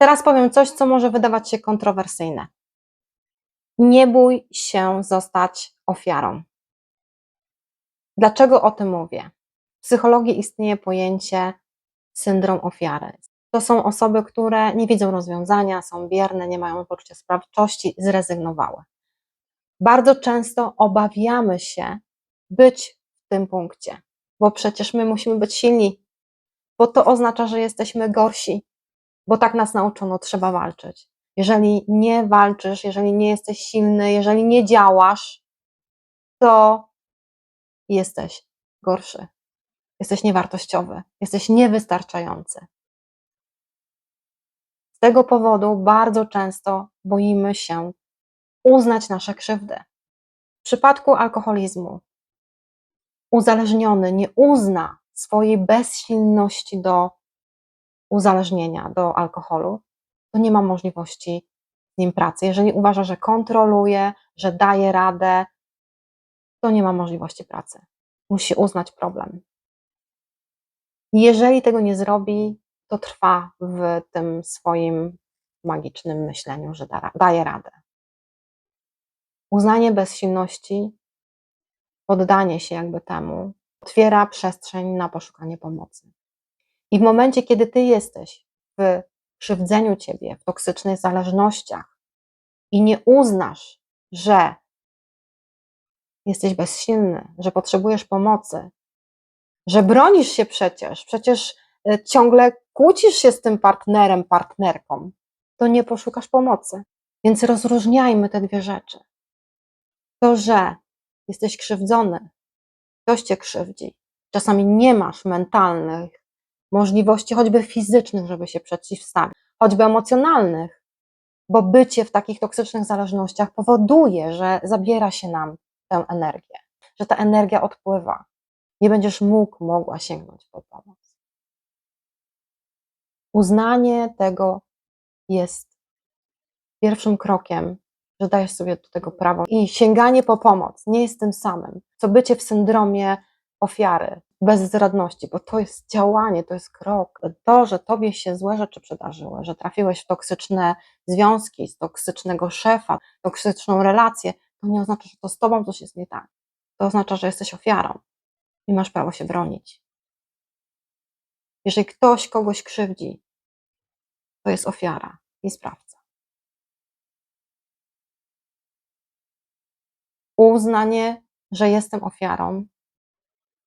Teraz powiem coś, co może wydawać się kontrowersyjne. Nie bój się zostać ofiarą. Dlaczego o tym mówię? W psychologii istnieje pojęcie syndrom ofiary. To są osoby, które nie widzą rozwiązania, są bierne, nie mają poczucia sprawczości, zrezygnowały. Bardzo często obawiamy się być w tym punkcie, bo przecież my musimy być silni, bo to oznacza, że jesteśmy gorsi, bo tak nas nauczono, trzeba walczyć. Jeżeli nie walczysz, jeżeli nie jesteś silny, jeżeli nie działasz, to jesteś gorszy. Jesteś niewartościowy, jesteś niewystarczający. Z tego powodu bardzo często boimy się uznać nasze krzywdy. W przypadku alkoholizmu uzależniony nie uzna swojej bezsilności do uzależnienia, do alkoholu, to nie ma możliwości z nim pracy. Jeżeli uważa, że kontroluje, że daje radę, to nie ma możliwości pracy. Musi uznać problem. Jeżeli tego nie zrobi, to trwa w tym swoim magicznym myśleniu, że da, daje radę. Uznanie bezsilności, poddanie się jakby temu, otwiera przestrzeń na poszukanie pomocy. I w momencie, kiedy ty jesteś w krzywdzeniu ciebie, w toksycznych zależnościach i nie uznasz, że jesteś bezsilny, że potrzebujesz pomocy, że bronisz się przecież, przecież e, ciągle kłócisz się z tym partnerem, partnerką, to nie poszukasz pomocy. Więc rozróżniajmy te dwie rzeczy. To, że jesteś krzywdzony, ktoś cię krzywdzi, czasami nie masz mentalnych możliwości, choćby fizycznych, żeby się przeciwstawić, choćby emocjonalnych, bo bycie w takich toksycznych zależnościach powoduje, że zabiera się nam tę energię, że ta energia odpływa. Nie będziesz mógł, mogła sięgnąć po pomoc. Uznanie tego jest pierwszym krokiem, że dajesz sobie do tego prawo. I sięganie po pomoc nie jest tym samym, co bycie w syndromie ofiary, bezradności, bo to jest działanie, to jest krok. To, że tobie się złe rzeczy przydarzyły, że trafiłeś w toksyczne związki, z toksycznego szefa, toksyczną relację, to nie oznacza, że to z tobą coś jest nie tak. To oznacza, że jesteś ofiarą i masz prawo się bronić. Jeżeli ktoś kogoś krzywdzi, to jest ofiara i sprawca. Uznanie, że jestem ofiarą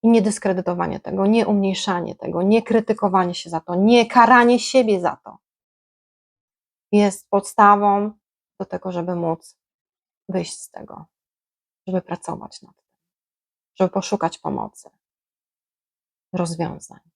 i nie dyskredytowanie tego, nie umniejszanie tego, nie krytykowanie się za to, nie karanie siebie za to jest podstawą do tego, żeby móc wyjść z tego, żeby pracować nad tym, żeby poszukać pomocy, rozwiązań.